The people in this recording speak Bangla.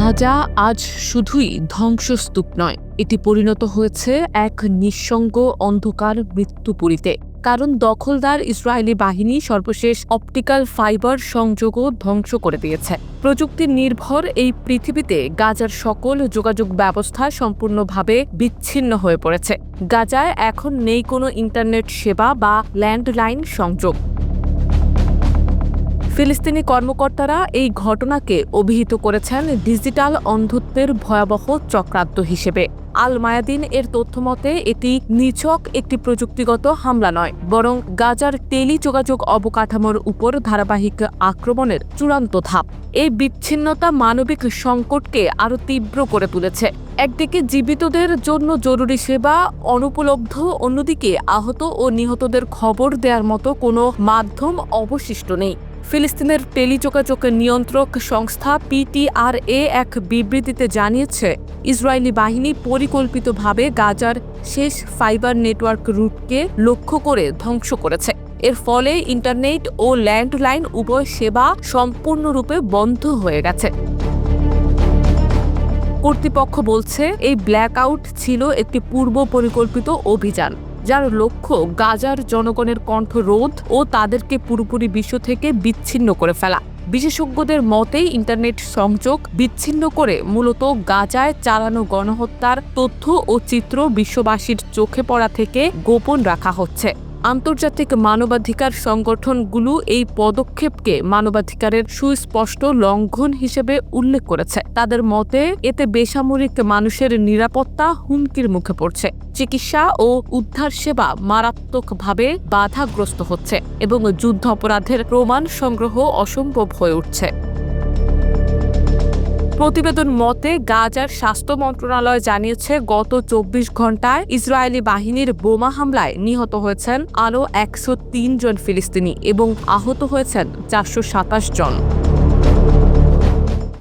গাজা আজ শুধুই ধ্বংসস্তূপ নয়, এটি পরিণত হয়েছে এক নিঃসঙ্গ অন্ধকার মৃত্যুপুরীতে। কারণ দখলদার ইসরায়েলি বাহিনী সর্বশেষ অপটিক্যাল ফাইবার সংযোগও ধ্বংস করে দিয়েছে। প্রযুক্তি নির্ভর এই পৃথিবীতে গাজার সকল যোগাযোগ ব্যবস্থা সম্পূর্ণভাবে বিচ্ছিন্ন হয়ে পড়েছে। গাজায় এখন নেই কোনো ইন্টারনেট সেবা বা ল্যান্ডলাইন সংযোগ। ফিলিস্তিনি কর্মকর্তারা এই ঘটনাকে অভিহিত করেছেন ডিজিটাল অন্ধত্বের ভয়াবহ চক্রান্ত হিসেবে। আল মায়াদিন এর তথ্যমতে এটি নিছক একটি প্রযুক্তিগত হামলা নয়, বরং গাজার টেলি যোগাযোগ অবকাঠামোর উপর ধারাবাহিক আক্রমণের চূড়ান্ত ধাপ। এই বিচ্ছিন্নতা মানবিক সংকটকে আরও তীব্র করে তুলেছে। একদিকে জীবিতদের জন্য জরুরি সেবা অনুপলব্ধ, অন্যদিকে আহত ও নিহতদের খবর দেওয়ার মতো কোনো মাধ্যম অবশিষ্ট নেই। ফিলিস্তিনের টেলিযোগাযোগ নিয়ন্ত্রক সংস্থা পিটিআরএ এক বিবৃতিতে জানিয়েছে, ইসরায়েলি বাহিনী পরিকল্পিতভাবে গাজার শেষ ফাইবার নেটওয়ার্ক রুটকে লক্ষ্য করে ধ্বংস করেছে। এর ফলে ইন্টারনেট ও ল্যান্ডলাইন উভয় সেবা সম্পূর্ণরূপে বন্ধ হয়ে গেছে। কর্তৃপক্ষ বলছে, এই ব্ল্যাকআউট ছিল একটি পূর্ব পরিকল্পিত অভিযান। যার লক্ষ্য গাজার জনগণের কণ্ঠ রোধ ও তাদেরকে পুরোপুরি বিশ্ব থেকে বিচ্ছিন্ন করে ফেলা। বিশেষজ্ঞদের মতেই ইন্টারনেট সংযোগ বিচ্ছিন্ন করে মূলত গাজায় চালানো গণহত্যার তথ্য ও চিত্র বিশ্ববাসীর চোখে পড়া থেকে গোপন রাখা হচ্ছে। আন্তর্জাতিক মানবাধিকার সংগঠনগুলো এই পদক্ষেপকে মানবাধিকারের সুস্পষ্ট লঙ্ঘন হিসেবে উল্লেখ করেছে। তাদের মতে, এতে বেসামরিক মানুষের নিরাপত্তা হুমকির মুখে পড়ছে। চিকিৎসা ও উদ্ধার সেবা মারাত্মকভাবে বাধাগ্রস্ত হচ্ছে এবং যুদ্ধ অপরাধের প্রমাণ সংগ্রহ অসম্ভব হয়ে উঠছে। প্রতিবেদন মতে, গাজার স্বাস্থ্য মন্ত্রণালয় জানিয়েছে, গত চব্বিশ ঘন্টায় ইসরায়েলি বাহিনীর বোমা হামলায় নিহত হয়েছেন আরও একশো জন ফিলিস্তিনি এবং আহত হয়েছেন চারশো সাতাশ জন।